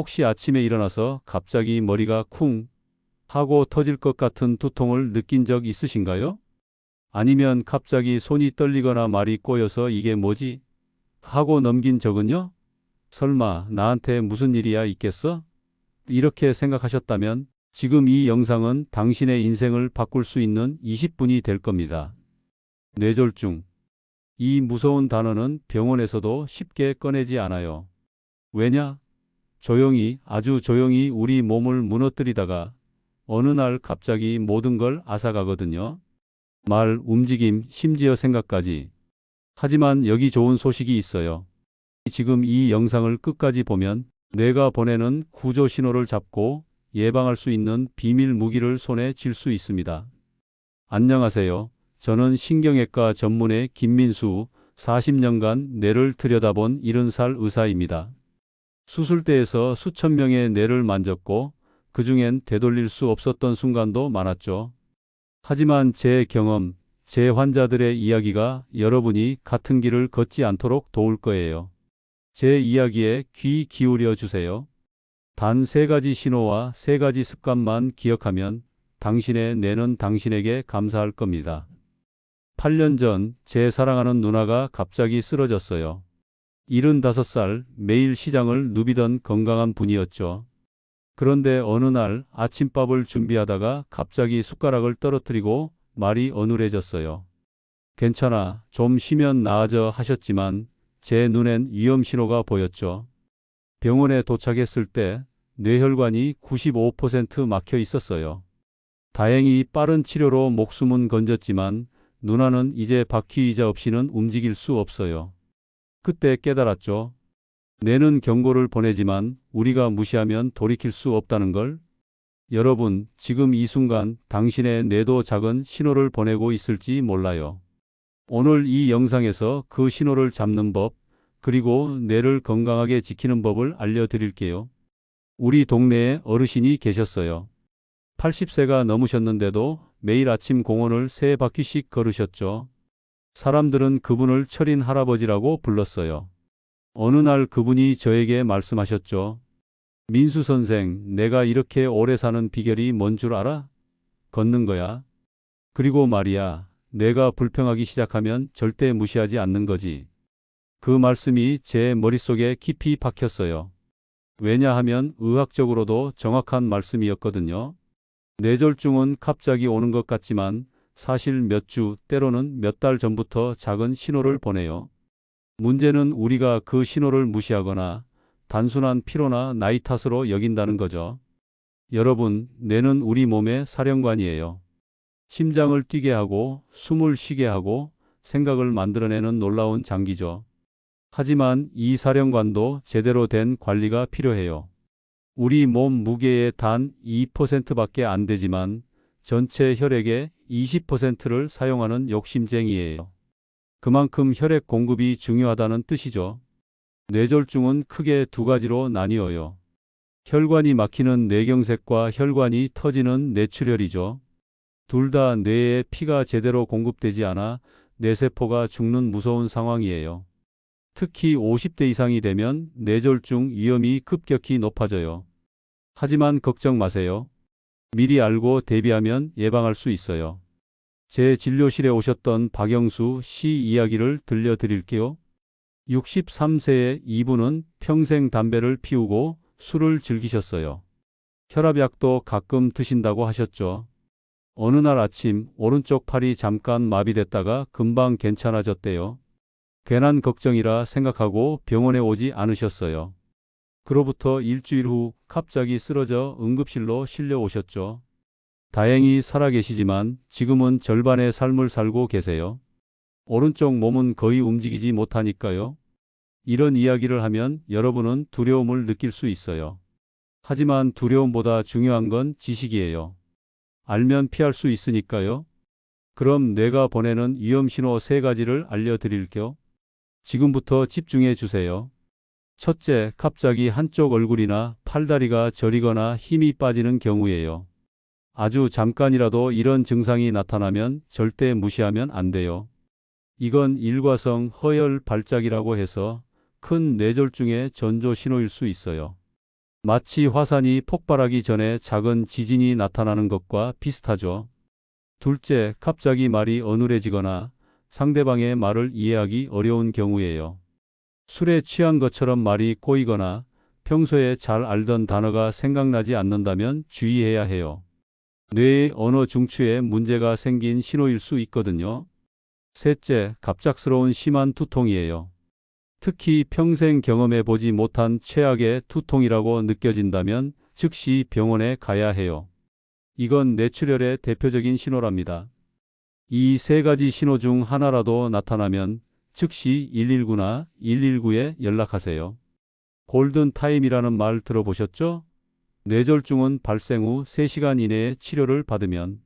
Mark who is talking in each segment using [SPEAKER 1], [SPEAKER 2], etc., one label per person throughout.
[SPEAKER 1] 혹시 아침에 일어나서 갑자기 머리가 쿵 하고 터질 것 같은 두통을 느낀 적 있으신가요? 아니면 갑자기 손이 떨리거나 말이 꼬여서 이게 뭐지? 하고 넘긴 적은요? 설마 나한테 무슨 일이야 있겠어? 이렇게 생각하셨다면 지금 이 영상은 당신의 인생을 바꿀 수 있는 20분이 될 겁니다. 뇌졸중. 이 무서운 단어는 병원에서도 쉽게 꺼내지 않아요. 왜냐? 조용히, 아주 조용히 우리 몸을 무너뜨리다가 어느 날 갑자기 모든 걸 앗아가거든요. 말, 움직임, 심지어 생각까지. 하지만 여기 좋은 소식이 있어요. 지금 이 영상을 끝까지 보면 뇌가 보내는 구조 신호를 잡고 예방할 수 있는 비밀 무기를 손에 쥘 수 있습니다. 안녕하세요. 저는 신경외과 전문의 김민수, 40년간 뇌를 들여다본 70살 의사입니다. 수술대에서 수천 명의 뇌를 만졌고 그 중엔 되돌릴 수 없었던 순간도 많았죠. 하지만 제 경험, 제 환자들의 이야기가 여러분이 같은 길을 걷지 않도록 도울 거예요. 제 이야기에 귀 기울여 주세요. 단 세 가지 신호와 세 가지 습관만 기억하면 당신의 뇌는 당신에게 감사할 겁니다. 8년 전 제 사랑하는 누나가 갑자기 쓰러졌어요. 75살 매일 시장을 누비던 건강한 분이었죠. 그런데 어느 날 아침밥을 준비하다가 갑자기 숟가락을 떨어뜨리고 말이 어눌해졌어요. 괜찮아, 좀 쉬면 나아져 하셨지만 제 눈엔 위험 신호가 보였죠. 병원에 도착했을 때 뇌혈관이 95% 막혀 있었어요. 다행히 빠른 치료로 목숨은 건졌지만 누나는 이제 바퀴 의자 없이는 움직일 수 없어요. 그때 깨달았죠. 뇌는 경고를 보내지만 우리가 무시하면 돌이킬 수 없다는 걸. 여러분, 지금 이 순간 당신의 뇌도 작은 신호를 보내고 있을지 몰라요. 오늘 이 영상에서 그 신호를 잡는 법, 그리고 뇌를 건강하게 지키는 법을 알려드릴게요. 우리 동네에 어르신이 계셨어요. 80세가 넘으셨는데도 매일 아침 공원을 세 바퀴씩 걸으셨죠. 사람들은 그분을 철인 할아버지라고 불렀어요. 어느 날 그분이 저에게 말씀하셨죠. 민수 선생, 내가 이렇게 오래 사는 비결이 뭔 줄 알아? 걷는 거야. 그리고 말이야, 내가 불평하기 시작하면 절대 무시하지 않는 거지. 그 말씀이 제 머릿속에 깊이 박혔어요. 왜냐하면 의학적으로도 정확한 말씀이었거든요. 뇌졸중은 갑자기 오는 것 같지만 사실 몇 주, 때로는 몇 달 전부터 작은 신호를 보내요. 문제는 우리가 그 신호를 무시하거나 단순한 피로나 나이 탓으로 여긴다는 거죠. 여러분, 뇌는 우리 몸의 사령관이에요. 심장을 뛰게 하고 숨을 쉬게 하고 생각을 만들어내는 놀라운 장기죠. 하지만 이 사령관도 제대로 된 관리가 필요해요. 우리 몸 무게의 단 2%밖에 안 되지만 전체 혈액의 20%를 사용하는 욕심쟁이에요. 그만큼 혈액 공급이 중요하다는 뜻이죠. 뇌졸중은 크게 두 가지로 나뉘어요. 혈관이 막히는 뇌경색과 혈관이 터지는 뇌출혈이죠. 둘 다 뇌에 피가 제대로 공급되지 않아 뇌세포가 죽는 무서운 상황이에요. 특히 50대 이상이 되면 뇌졸중 위험이 급격히 높아져요. 하지만 걱정 마세요. 미리 알고 대비하면 예방할 수 있어요. 제 진료실에 오셨던 박영수 씨 이야기를 들려드릴게요. 63세의 이분은 평생 담배를 피우고 술을 즐기셨어요. 혈압약도 가끔 드신다고 하셨죠. 어느 날 아침 오른쪽 팔이 잠깐 마비됐다가 금방 괜찮아졌대요. 괜한 걱정이라 생각하고 병원에 오지 않으셨어요. 그로부터 일주일 후 갑자기 쓰러져 응급실로 실려 오셨죠. 다행히 살아계시지만 지금은 절반의 삶을 살고 계세요. 오른쪽 몸은 거의 움직이지 못하니까요. 이런 이야기를 하면 여러분은 두려움을 느낄 수 있어요. 하지만 두려움보다 중요한 건 지식이에요. 알면 피할 수 있으니까요. 그럼 뇌가 보내는 위험 신호 세 가지를 알려드릴게요. 지금부터 집중해 주세요. 첫째, 갑자기 한쪽 얼굴이나 팔다리가 저리거나 힘이 빠지는 경우예요. 아주 잠깐이라도 이런 증상이 나타나면 절대 무시하면 안 돼요. 이건 일과성 허혈 발작이라고 해서 큰 뇌졸중의 전조 신호일 수 있어요. 마치 화산이 폭발하기 전에 작은 지진이 나타나는 것과 비슷하죠. 둘째, 갑자기 말이 어눌해지거나 상대방의 말을 이해하기 어려운 경우예요. 술에 취한 것처럼 말이 꼬이거나 평소에 잘 알던 단어가 생각나지 않는다면 주의해야 해요. 뇌의 언어 중추에 문제가 생긴 신호일 수 있거든요. 셋째, 갑작스러운 심한 두통이에요. 특히 평생 경험해 보지 못한 최악의 두통이라고 느껴진다면 즉시 병원에 가야 해요. 이건 뇌출혈의 대표적인 신호랍니다. 이 세 가지 신호 중 하나라도 나타나면 즉시 119나 119에 연락하세요. 골든 타임이라는 말 들어보셨죠? 뇌졸중은 발생 후 3시간 이내에 치료를 받으면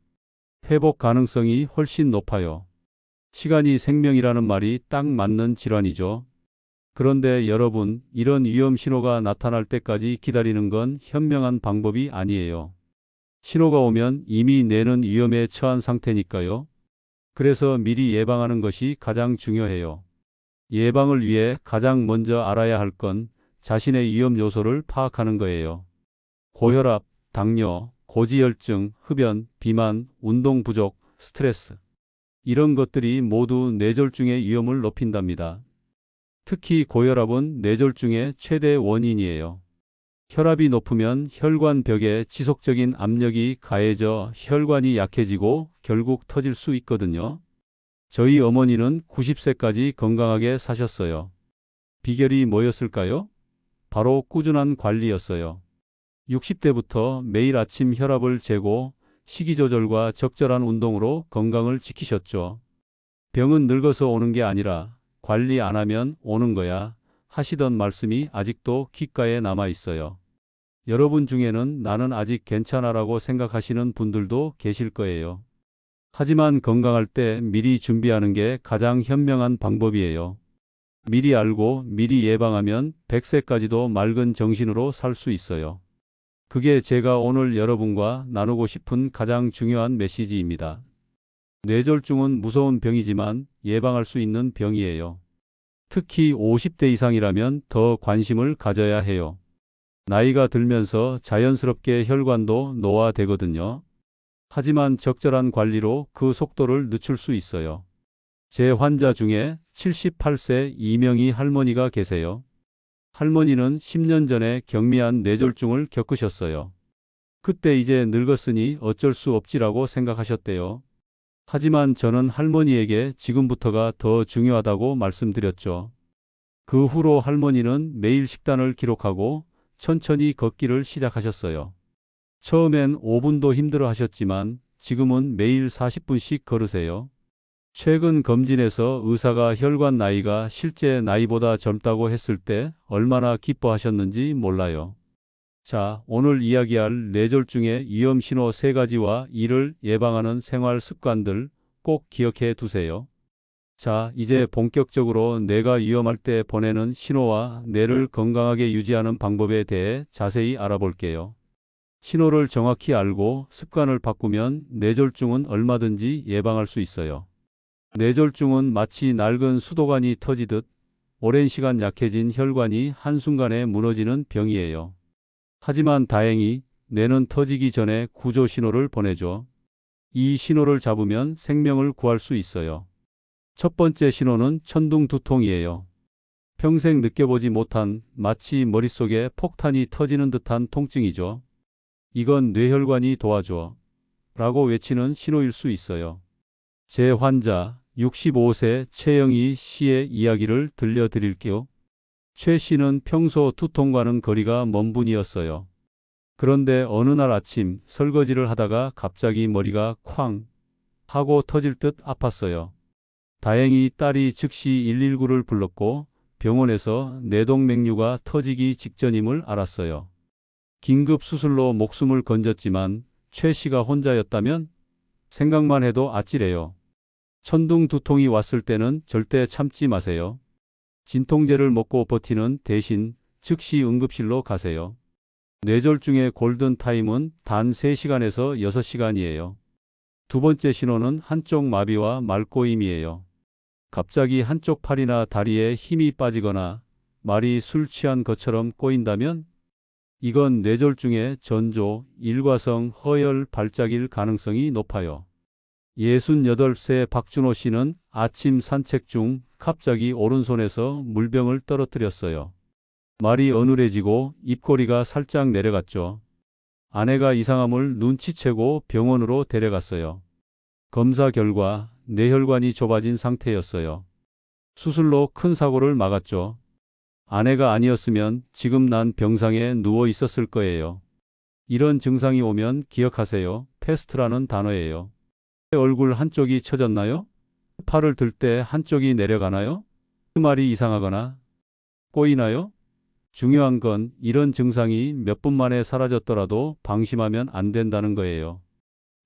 [SPEAKER 1] 회복 가능성이 훨씬 높아요. 시간이 생명이라는 말이 딱 맞는 질환이죠. 그런데 여러분, 이런 위험 신호가 나타날 때까지 기다리는 건 현명한 방법이 아니에요. 신호가 오면 이미 뇌는 위험에 처한 상태니까요. 그래서 미리 예방하는 것이 가장 중요해요. 예방을 위해 가장 먼저 알아야 할 건 자신의 위험 요소를 파악하는 거예요. 고혈압, 당뇨, 고지혈증, 흡연, 비만, 운동 부족, 스트레스. 이런 것들이 모두 뇌졸중의 위험을 높인답니다. 특히 고혈압은 뇌졸중의 최대 원인이에요. 혈압이 높으면 혈관벽에 지속적인 압력이 가해져 혈관이 약해지고 결국 터질 수 있거든요. 저희 어머니는 90세까지 건강하게 사셨어요. 비결이 뭐였을까요? 바로 꾸준한 관리였어요. 60대부터 매일 아침 혈압을 재고 식이 조절과 적절한 운동으로 건강을 지키셨죠. 병은 늙어서 오는 게 아니라 관리 안 하면 오는 거야 하시던 말씀이 아직도 귓가에 남아 있어요. 여러분 중에는 나는 아직 괜찮아라고 생각하시는 분들도 계실 거예요. 하지만 건강할 때 미리 준비하는 게 가장 현명한 방법이에요. 미리 알고 미리 예방하면 100세까지도 맑은 정신으로 살 수 있어요. 그게 제가 오늘 여러분과 나누고 싶은 가장 중요한 메시지입니다. 뇌졸중은 무서운 병이지만 예방할 수 있는 병이에요. 특히 50대 이상이라면 더 관심을 가져야 해요. 나이가 들면서 자연스럽게 혈관도 노화되거든요. 하지만 적절한 관리로 그 속도를 늦출 수 있어요. 제 환자 중에 78세 이명희 할머니가 계세요. 할머니는 10년 전에 경미한 뇌졸중을 겪으셨어요. 그때 이제 늙었으니 어쩔 수 없지라고 생각하셨대요. 하지만 저는 할머니에게 지금부터가 더 중요하다고 말씀드렸죠. 그 후로 할머니는 매일 식단을 기록하고 천천히 걷기를 시작하셨어요. 처음엔 5분도 힘들어 하셨지만 지금은 매일 40분씩 걸으세요. 최근 검진에서 의사가 혈관 나이가 실제 나이보다 젊다고 했을 때 얼마나 기뻐하셨는지 몰라요. 자, 오늘 이야기할 뇌졸중의 위험 신호 세 가지와 이를 예방하는 생활 습관들 꼭 기억해 두세요. 자, 이제 본격적으로 뇌가 위험할 때 보내는 신호와 뇌를 건강하게 유지하는 방법에 대해 자세히 알아볼게요. 신호를 정확히 알고 습관을 바꾸면 뇌졸중은 얼마든지 예방할 수 있어요. 뇌졸중은 마치 낡은 수도관이 터지듯 오랜 시간 약해진 혈관이 한순간에 무너지는 병이에요. 하지만 다행히 뇌는 터지기 전에 구조 신호를 보내죠. 이 신호를 잡으면 생명을 구할 수 있어요. 첫 번째 신호는 천둥 두통이에요. 평생 느껴보지 못한 마치 머릿속에 폭탄이 터지는 듯한 통증이죠. 이건 뇌혈관이 도와줘. 라고 외치는 신호일 수 있어요. 제 환자 65세 최영희 씨의 이야기를 들려드릴게요. 최 씨는 평소 두통과는 거리가 먼 분이었어요. 그런데 어느 날 아침 설거지를 하다가 갑자기 머리가 쾅 하고 터질 듯 아팠어요. 다행히 딸이 즉시 119를 불렀고 병원에서 뇌동맥류가 터지기 직전임을 알았어요. 긴급 수술로 목숨을 건졌지만 최 씨가 혼자였다면 생각만 해도 아찔해요. 천둥 두통이 왔을 때는 절대 참지 마세요. 진통제를 먹고 버티는 대신 즉시 응급실로 가세요. 뇌졸중의 골든 타임은 단 3시간에서 6시간이에요. 두 번째 신호는 한쪽 마비와 말꼬임이에요. 갑자기 한쪽 팔이나 다리에 힘이 빠지거나 말이 술 취한 것처럼 꼬인다면 이건 뇌졸중의 전조, 일과성, 허열 발작일 가능성이 높아요. 68세 박준호 씨는 아침 산책 중 갑자기 오른손에서 물병을 떨어뜨렸어요. 말이 어눌해지고 입꼬리가 살짝 내려갔죠. 아내가 이상함을 눈치채고 병원으로 데려갔어요. 검사 결과 뇌혈관이 좁아진 상태였어요. 수술로 큰 사고를 막았죠. 아내가 아니었으면 지금 난 병상에 누워 있었을 거예요. 이런 증상이 오면 기억하세요. 패스트라는 단어예요. 얼굴 한쪽이 처졌나요? 팔을 들 때 한쪽이 내려가나요? 그 말이 이상하거나 꼬이나요? 중요한 건 이런 증상이 몇 분 만에 사라졌더라도 방심하면 안 된다는 거예요.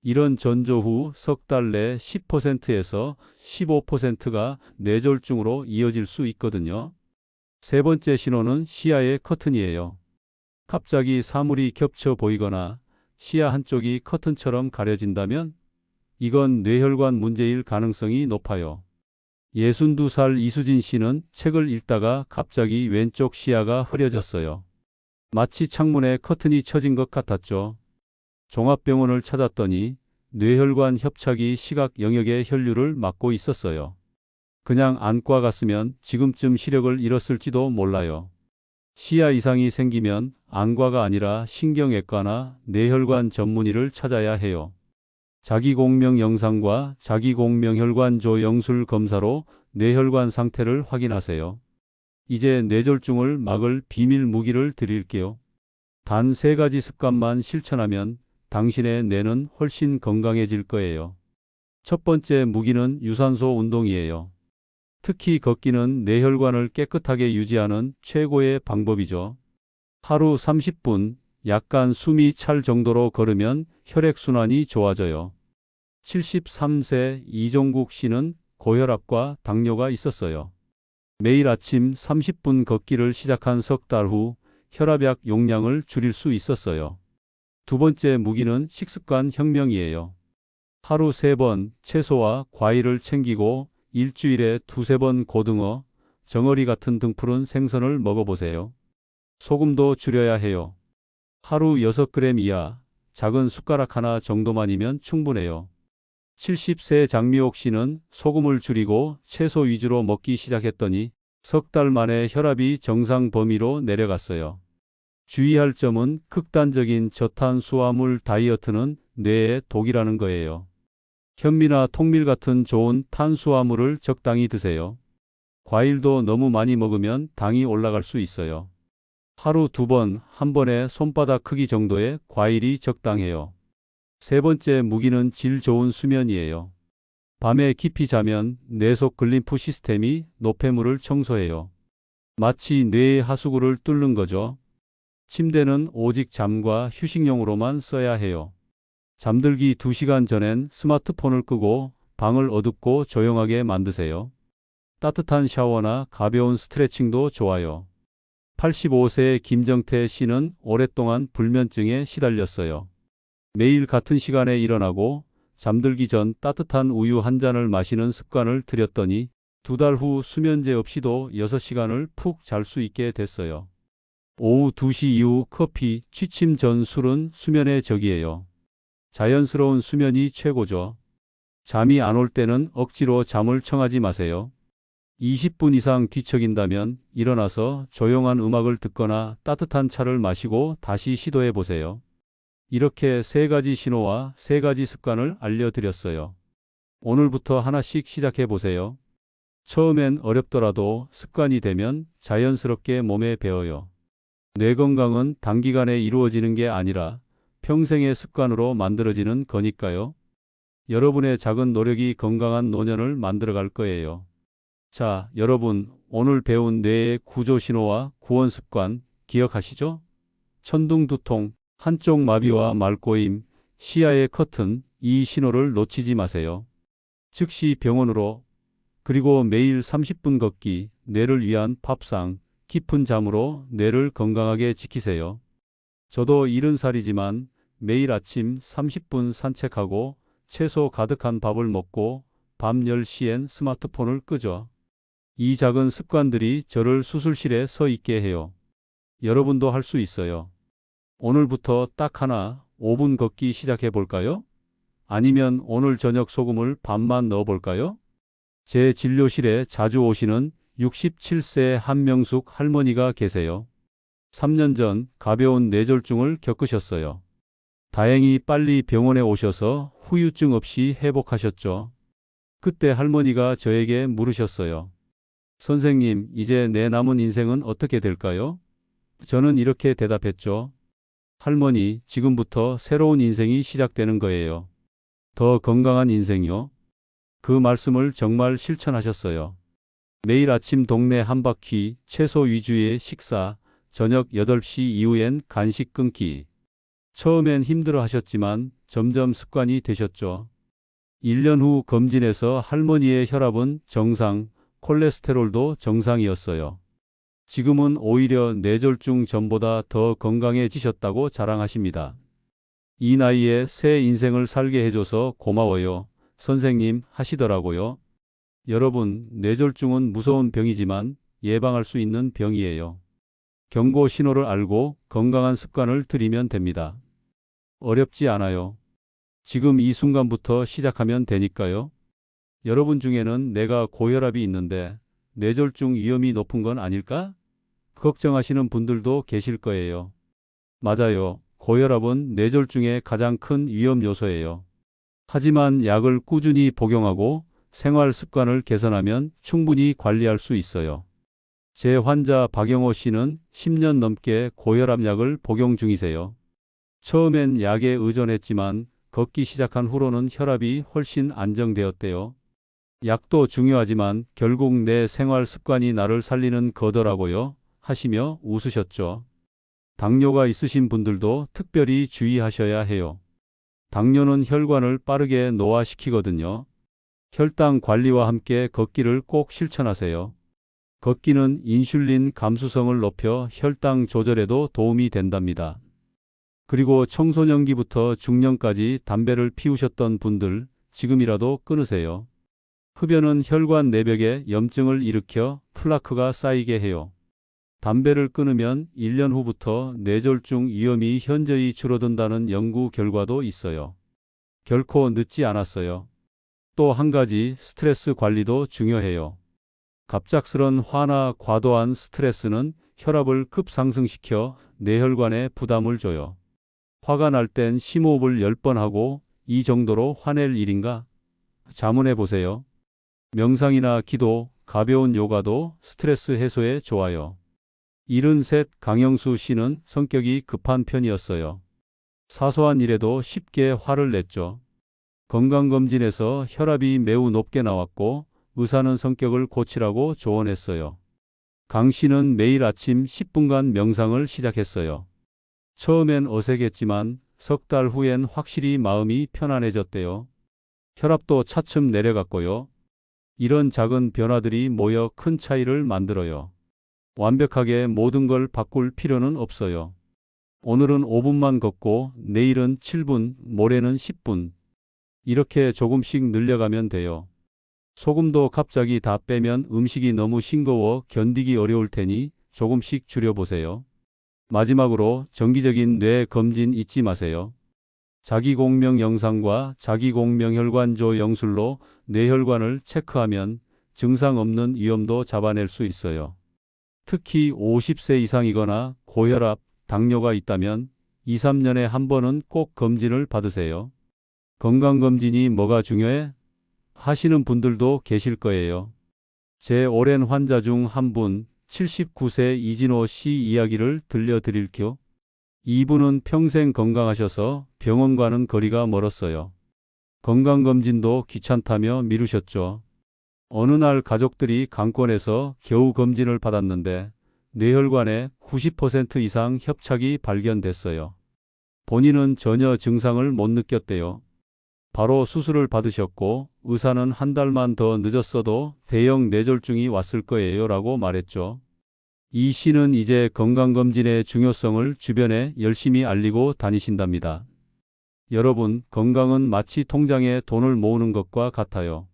[SPEAKER 1] 이런 전조 후 석 달 내 10%에서 15%가 뇌졸중으로 이어질 수 있거든요. 세 번째 신호는 시야의 커튼이에요. 갑자기 사물이 겹쳐 보이거나 시야 한쪽이 커튼처럼 가려진다면 이건 뇌혈관 문제일 가능성이 높아요. 62살 이수진 씨는 책을 읽다가 갑자기 왼쪽 시야가 흐려졌어요. 마치 창문에 커튼이 쳐진 것 같았죠. 종합병원을 찾았더니 뇌혈관 협착이 시각 영역의 혈류를 막고 있었어요. 그냥 안과 갔으면 지금쯤 시력을 잃었을지도 몰라요. 시야 이상이 생기면 안과가 아니라 신경외과나 뇌혈관 전문의를 찾아야 해요. 자기공명 영상과 자기공명 혈관 조영술 검사로 뇌혈관 상태를 확인하세요. 이제 뇌졸중을 막을 비밀 무기를 드릴게요. 단 세 가지 습관만 실천하면 당신의 뇌는 훨씬 건강해질 거예요. 첫 번째 무기는 유산소 운동이에요. 특히 걷기는 뇌혈관을 깨끗하게 유지하는 최고의 방법이죠. 하루 30분, 약간 숨이 찰 정도로 걸으면 혈액순환이 좋아져요. 73세 이종국 씨는 고혈압과 당뇨가 있었어요. 매일 아침 30분 걷기를 시작한 석 달 후 혈압약 용량을 줄일 수 있었어요. 두 번째 무기는 식습관 혁명이에요. 하루 세 번 채소와 과일을 챙기고 일주일에 두세 번 고등어, 정어리 같은 등푸른 생선을 먹어보세요. 소금도 줄여야 해요. 하루 6g 이하, 작은 숟가락 하나 정도만이면 충분해요. 70세 장미옥 씨는 소금을 줄이고 채소 위주로 먹기 시작했더니 석 달 만에 혈압이 정상 범위로 내려갔어요. 주의할 점은 극단적인 저탄수화물 다이어트는 뇌에 독이라는 거예요. 현미나 통밀 같은 좋은 탄수화물을 적당히 드세요. 과일도 너무 많이 먹으면 당이 올라갈 수 있어요. 하루 두 번, 한 번에 손바닥 크기 정도의 과일이 적당해요. 세 번째 무기는 질 좋은 수면이에요. 밤에 깊이 자면 뇌속 글림프 시스템이 노폐물을 청소해요. 마치 뇌의 하수구를 뚫는 거죠. 침대는 오직 잠과 휴식용으로만 써야 해요. 잠들기 2시간 전엔 스마트폰을 끄고 방을 어둡고 조용하게 만드세요. 따뜻한 샤워나 가벼운 스트레칭도 좋아요. 85세의 김정태 씨는 오랫동안 불면증에 시달렸어요. 매일 같은 시간에 일어나고 잠들기 전 따뜻한 우유 한 잔을 마시는 습관을 들였더니 두 달 후 수면제 없이도 6시간을 푹 잘 수 있게 됐어요. 오후 2시 이후 커피, 취침 전 술은 수면의 적이에요. 자연스러운 수면이 최고죠. 잠이 안 올 때는 억지로 잠을 청하지 마세요. 20분 이상 뒤척인다면 일어나서 조용한 음악을 듣거나 따뜻한 차를 마시고 다시 시도해 보세요. 이렇게 세 가지 신호와 세 가지 습관을 알려드렸어요. 오늘부터 하나씩 시작해 보세요. 처음엔 어렵더라도 습관이 되면 자연스럽게 몸에 배어요. 뇌 건강은 단기간에 이루어지는 게 아니라 평생의 습관으로 만들어지는 거니까요. 여러분의 작은 노력이 건강한 노년을 만들어 갈 거예요. 자, 여러분, 오늘 배운 뇌의 구조 신호와 구원 습관 기억하시죠? 천둥 두통, 한쪽 마비와 말꼬임, 시야의 커튼, 이 신호를 놓치지 마세요. 즉시 병원으로, 그리고 매일 30분 걷기, 뇌를 위한 밥상, 깊은 잠으로 뇌를 건강하게 지키세요. 저도 70살이지만 매일 아침 30분 산책하고 채소 가득한 밥을 먹고 밤 10시엔 스마트폰을 끄죠. 이 작은 습관들이 저를 수술실에 서 있게 해요. 여러분도 할 수 있어요. 오늘부터 딱 하나 5분 걷기 시작해 볼까요? 아니면 오늘 저녁 소금을 반만 넣어 볼까요? 제 진료실에 자주 오시는 67세 한명숙 할머니가 계세요. 3년 전 가벼운 뇌졸중을 겪으셨어요. 다행히 빨리 병원에 오셔서 후유증 없이 회복하셨죠. 그때 할머니가 저에게 물으셨어요. 선생님, 이제 내 남은 인생은 어떻게 될까요? 저는 이렇게 대답했죠. 할머니, 지금부터 새로운 인생이 시작되는 거예요. 더 건강한 인생이요. 그 말씀을 정말 실천하셨어요. 매일 아침 동네 한 바퀴, 채소 위주의 식사, 저녁 8시 이후엔 간식 끊기. 처음엔 힘들어 하셨지만 점점 습관이 되셨죠. 1년 후 검진에서 할머니의 혈압은 정상, 콜레스테롤도 정상이었어요. 지금은 오히려 뇌졸중 전보다 더 건강해지셨다고 자랑하십니다. 이 나이에 새 인생을 살게 해줘서 고마워요. 선생님 하시더라고요. 여러분, 뇌졸중은 무서운 병이지만 예방할 수 있는 병이에요. 경고 신호를 알고 건강한 습관을 들이면 됩니다. 어렵지 않아요. 지금 이 순간부터 시작하면 되니까요. 여러분 중에는 내가 고혈압이 있는데 뇌졸중 위험이 높은 건 아닐까? 걱정하시는 분들도 계실 거예요. 맞아요. 고혈압은 뇌졸중의 가장 큰 위험 요소예요. 하지만 약을 꾸준히 복용하고 생활 습관을 개선하면 충분히 관리할 수 있어요. 제 환자 박영호 씨는 10년 넘게 고혈압 약을 복용 중이세요. 처음엔 약에 의존했지만 걷기 시작한 후로는 혈압이 훨씬 안정되었대요. 약도 중요하지만 결국 내 생활 습관이 나를 살리는 거더라고요. 하시며 웃으셨죠. 당뇨가 있으신 분들도 특별히 주의하셔야 해요. 당뇨는 혈관을 빠르게 노화시키거든요. 혈당 관리와 함께 걷기를 꼭 실천하세요. 걷기는 인슐린 감수성을 높여 혈당 조절에도 도움이 된답니다. 그리고 청소년기부터 중년까지 담배를 피우셨던 분들 지금이라도 끊으세요. 흡연은 혈관 내벽에 염증을 일으켜 플라크가 쌓이게 해요. 담배를 끊으면 1년 후부터 뇌졸중 위험이 현저히 줄어든다는 연구 결과도 있어요. 결코 늦지 않았어요. 또 한 가지 스트레스 관리도 중요해요. 갑작스런 화나 과도한 스트레스는 혈압을 급상승시켜 뇌혈관에 부담을 줘요. 화가 날 땐 심호흡을 10번 하고 이 정도로 화낼 일인가? 자문해 보세요. 명상이나 기도, 가벼운 요가도 스트레스 해소에 좋아요. 73 강영수 씨는 성격이 급한 편이었어요. 사소한 일에도 쉽게 화를 냈죠. 건강검진에서 혈압이 매우 높게 나왔고 의사는 성격을 고치라고 조언했어요. 강 씨는 매일 아침 10분간 명상을 시작했어요. 처음엔 어색했지만 석 달 후엔 확실히 마음이 편안해졌대요. 혈압도 차츰 내려갔고요. 이런 작은 변화들이 모여 큰 차이를 만들어요. 완벽하게 모든 걸 바꿀 필요는 없어요. 오늘은 5분만 걷고 내일은 7분, 모레는 10분. 이렇게 조금씩 늘려가면 돼요. 소금도 갑자기 다 빼면 음식이 너무 싱거워 견디기 어려울 테니 조금씩 줄여보세요. 마지막으로 정기적인 뇌 검진 잊지 마세요. 자기공명 영상과 자기공명 혈관조 영술로 뇌혈관을 체크하면 증상 없는 위험도 잡아낼 수 있어요. 특히 50세 이상이거나 고혈압, 당뇨가 있다면 2, 3년에 한 번은 꼭 검진을 받으세요. 건강검진이 뭐가 중요해? 하시는 분들도 계실 거예요. 제 오랜 환자 중 한 분, 79세 이진호 씨 이야기를 들려드릴게요. 이분은 평생 건강하셔서 병원과는 거리가 멀었어요. 건강검진도 귀찮다며 미루셨죠. 어느 날 가족들이 강권해서 겨우 검진을 받았는데 뇌혈관에 90% 이상 협착이 발견됐어요. 본인은 전혀 증상을 못 느꼈대요. 바로 수술을 받으셨고 의사는 한 달만 더 늦었어도 대형 뇌졸중이 왔을 거예요 라고 말했죠. 이 씨는 이제 건강검진의 중요성을 주변에 열심히 알리고 다니신답니다. 여러분, 건강은 마치 통장에 돈을 모으는 것과 같아요.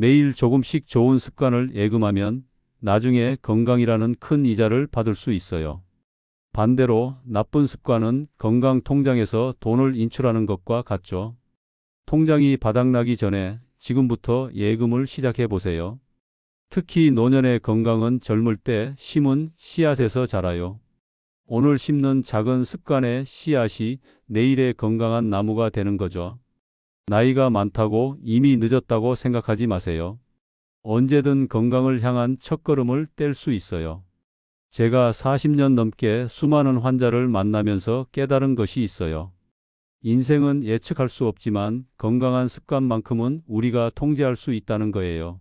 [SPEAKER 1] 매일 조금씩 좋은 습관을 예금하면 나중에 건강이라는 큰 이자를 받을 수 있어요. 반대로 나쁜 습관은 건강 통장에서 돈을 인출하는 것과 같죠. 통장이 바닥나기 전에 지금부터 예금을 시작해 보세요. 특히 노년의 건강은 젊을 때 심은 씨앗에서 자라요. 오늘 심는 작은 습관의 씨앗이 내일의 건강한 나무가 되는 거죠. 나이가 많다고 이미 늦었다고 생각하지 마세요. 언제든 건강을 향한 첫걸음을 뗄 수 있어요. 제가 40년 넘게 수많은 환자를 만나면서 깨달은 것이 있어요. 인생은 예측할 수 없지만 건강한 습관만큼은 우리가 통제할 수 있다는 거예요.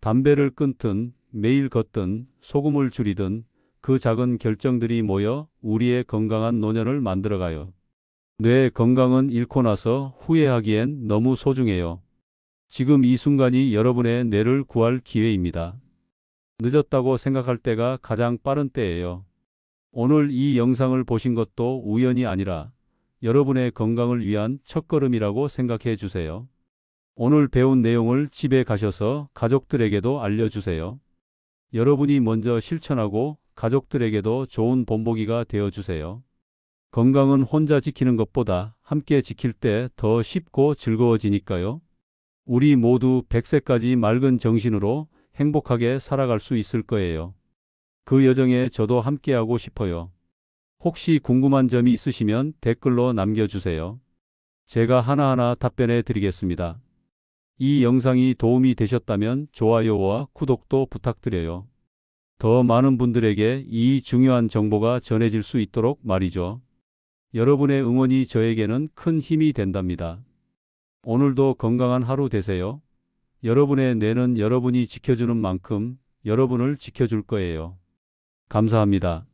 [SPEAKER 1] 담배를 끊든 매일 걷든 소금을 줄이든 그 작은 결정들이 모여 우리의 건강한 노년을 만들어가요. 뇌 건강은 잃고 나서 후회하기엔 너무 소중해요. 지금 이 순간이 여러분의 뇌를 구할 기회입니다. 늦었다고 생각할 때가 가장 빠른 때예요. 오늘 이 영상을 보신 것도 우연이 아니라 여러분의 건강을 위한 첫걸음이라고 생각해 주세요. 오늘 배운 내용을 집에 가셔서 가족들에게도 알려주세요. 여러분이 먼저 실천하고 가족들에게도 좋은 본보기가 되어 주세요. 건강은 혼자 지키는 것보다 함께 지킬 때 더 쉽고 즐거워지니까요. 우리 모두 100세까지 맑은 정신으로 행복하게 살아갈 수 있을 거예요. 그 여정에 저도 함께하고 싶어요. 혹시 궁금한 점이 있으시면 댓글로 남겨주세요. 제가 하나하나 답변해 드리겠습니다. 이 영상이 도움이 되셨다면 좋아요와 구독도 부탁드려요. 더 많은 분들에게 이 중요한 정보가 전해질 수 있도록 말이죠. 여러분의 응원이 저에게는 큰 힘이 된답니다. 오늘도 건강한 하루 되세요. 여러분의 뇌는 여러분이 지켜주는 만큼 여러분을 지켜줄 거예요. 감사합니다.